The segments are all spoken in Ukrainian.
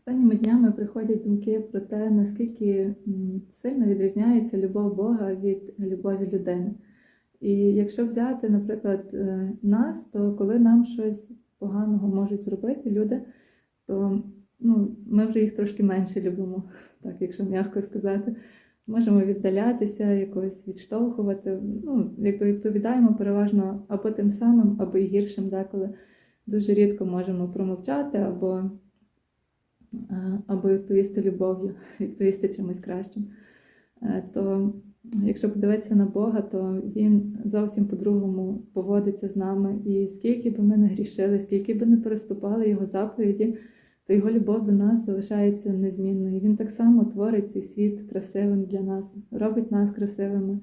Останніми днями приходять думки про те, наскільки сильно відрізняється любов Бога від любові людини. І якщо взяти, наприклад, е, нас, то коли нам щось поганого можуть зробити люди, то ну, ми вже їх трошки менше любимо, так, якщо м'яко сказати. Можемо віддалятися, якось відштовхувати. Ну, якби відповідаємо переважно або тим самим, або і гіршим деколи. Дуже рідко можемо промовчати або або відповісти любов'ю, відповісти чимось кращим. Е, То якщо подивитися на Бога, то Він зовсім по-другому поводиться з нами. І скільки би ми не грішили, скільки би не переступали його заповіді, то його любов до нас залишається незмінною. Він так само творить цей світ красивим для нас, робить нас красивими,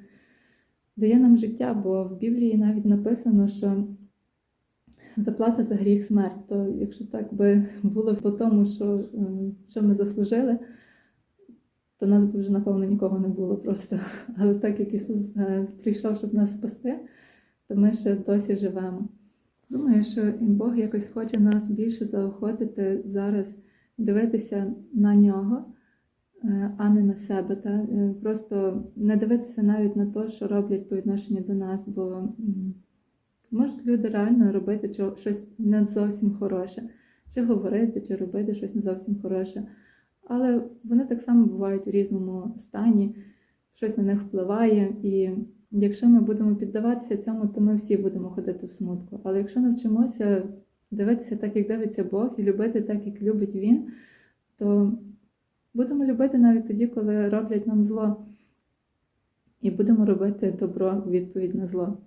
дає нам життя, бо в Біблії навіть написано, що заплата за гріх смерть. То якщо так би було по тому, що, е, що ми заслужили, то нас би вже, напевно, нікого не було просто. Але так як Ісус е, прийшов, щоб нас спасти, то ми ще досі живемо. Думаю, що Бог якось хоче нас більше заохотити зараз дивитися на нього, е, а не на себе. Та? Просто не дивитися навіть на те, що роблять по відношенню до нас, бо можуть люди реально робити щось не зовсім хороше, чи говорити, чи робити щось не зовсім хороше. Але вони так само бувають у різному стані, щось на них впливає. І якщо ми будемо піддаватися цьому, то ми всі будемо ходити в смутку. Але якщо навчимося дивитися так, як дивиться Бог, і любити так, як любить Він, то будемо любити навіть тоді, коли роблять нам зло. І будемо робити добро відповідь на зло.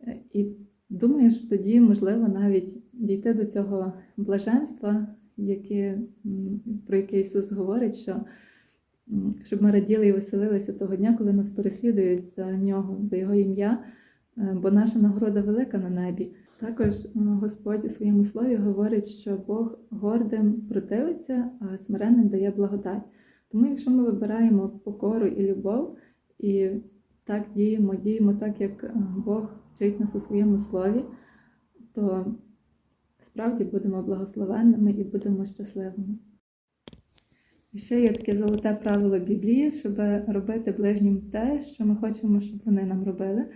Е, І думаю, що тоді можливо навіть дійти до цього блаженства, яке, про яке Ісус говорить, що щоб ми раділи і веселилися того дня, коли нас переслідують за нього, за Його ім'я, е, бо наша нагорода велика на небі. Також е, Господь у своєму слові говорить, що Бог гордим противиться, а смиренним дає благодать. Тому, якщо ми вибираємо покору і любов, і так діємо, діємо так, як е, Бог вчить нас у своєму слові, то справді будемо благословенними і будемо щасливими. І ще є таке золоте правило Біблії, щоб робити ближнім те, що ми хочемо, щоб вони нам робили.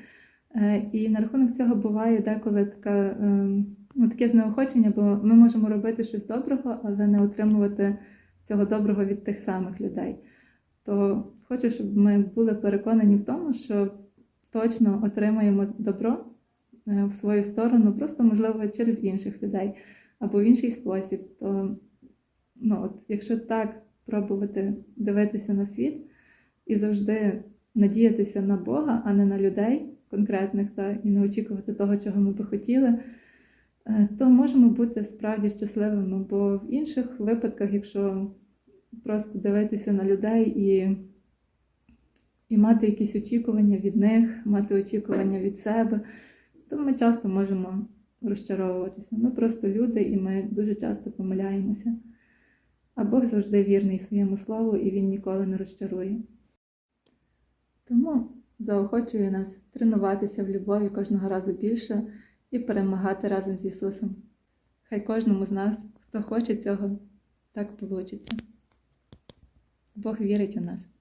Е, І на рахунок цього буває деколи така, е, ну, таке знеохочення, бо ми можемо робити щось доброго, але не отримувати цього доброго від тих самих людей. То хочу, щоб ми були переконані в тому, що точно отримаємо добро е, в свою сторону, просто можливо через інших людей або в інший спосіб. То ну, от, якщо так пробувати дивитися на світ і завжди надіятися на Бога, а не на людей конкретних, та, і не очікувати того, чого ми би хотіли, е, то можемо бути справді щасливими. Бо в інших випадках, якщо просто дивитися на людей і, і мати якісь очікування від них, мати очікування від себе, то ми часто можемо розчаровуватися. Ми просто люди і ми дуже часто помиляємося. А Бог завжди вірний своєму слову і Він ніколи не розчарує. Тому заохочує нас тренуватися в любові кожного разу більше і перемагати разом з Ісусом. Хай кожному з нас, хто хоче цього, так вийде. Бог вірить у нас.